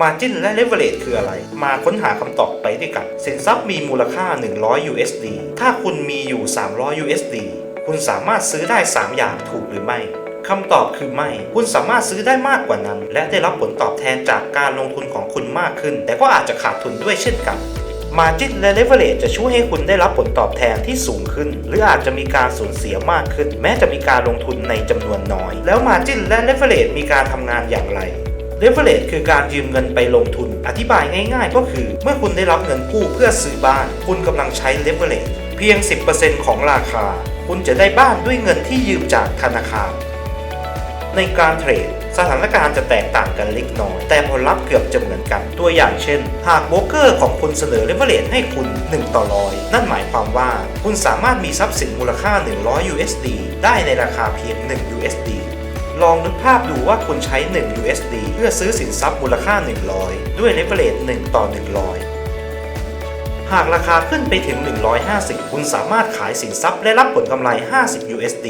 Margin และ Leverage คืออะไร มาค้นหาคำตอบไปด้วยกัน สินทรัพย์มีมูลค่า 100 USD ถ้าคุณมีอยู่ 300 USD คุณสามารถซื้อได้ 3 อย่างถูกหรือไม่คำตอบคือไม่ คุณสามารถซื้อได้มากกว่านั้น และได้รับผลตอบแทนจากการลงทุนของคุณมากขึ้น แต่ก็อาจจะขาดทุนด้วยเช่นกัน Margin และ Leverage จะช่วยให้คุณได้รับผลตอบแทนที่สูงขึ้น หรืออาจจะมีการสูญเสียมากขึ้น แม้จะมีการลงทุนในจำนวนน้อย แล้ว Margin และ Leverage มีการทำงานอย่างไร Leverage คือการยืมเงินไปลงทุน อธิบายง่ายๆ ก็คือ เมื่อคุณได้รับเงินกู้เพื่อซื้อบ้าน คุณกำลังใช้ Leverage เพียง 10%ของราคา คุณจะได้บ้านด้วยเงินที่ยืมจากธนาคาร ในการเทรดสถานการณ์จะแตกต่างกันเล็กน้อย แต่ผลลัพธ์เกือบจะเหมือนกันตัวอย่างเช่น หากโบรกเกอร์ของคุณเสนอเลเวอเรจให้คุณ 1 ต่อร้อยนั่นหมายความว่าคุณสามารถมีทรัพย์สินมูลค่า 100 USD ได้ในราคาเพียง 1 USD ลองนึกภาพดูว่าคุณใช้ 1 USD เพื่อซื้อสินทรัพย์มูลค่า 100 ด้วยเลเวอเรจ1ต่อ 100 หากราคาขึ้นไปถึง 150 คุณสามารถขายสินทรัพย์และรับผลกำไร 50 USD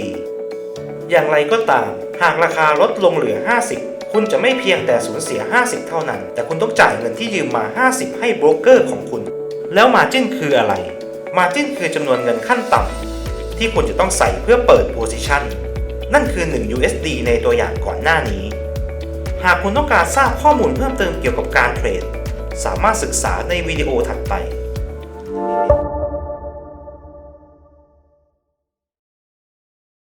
อย่างไรก็ตาม หากราคาลดลงเหลือ 50 คุณจะไม่เพียงแต่สูญเสีย 50 เท่านั้น แต่คุณต้องจ่ายเงินที่ยืมมา 50 ให้โบรกเกอร์ของคุณ แล้ว Margin คืออะไร Margin คือจำนวนเงินขั้นต่ำที่คุณจะต้องใส่เพื่อเปิด Position นั่นคือ 1 USD ในตัวอย่างก่อนหน้านี้ หากคุณต้องการทราบข้อมูลเพิ่มเติมเกี่ยวกับการเทรด สามารถศึกษาในวิดีโอถัดไป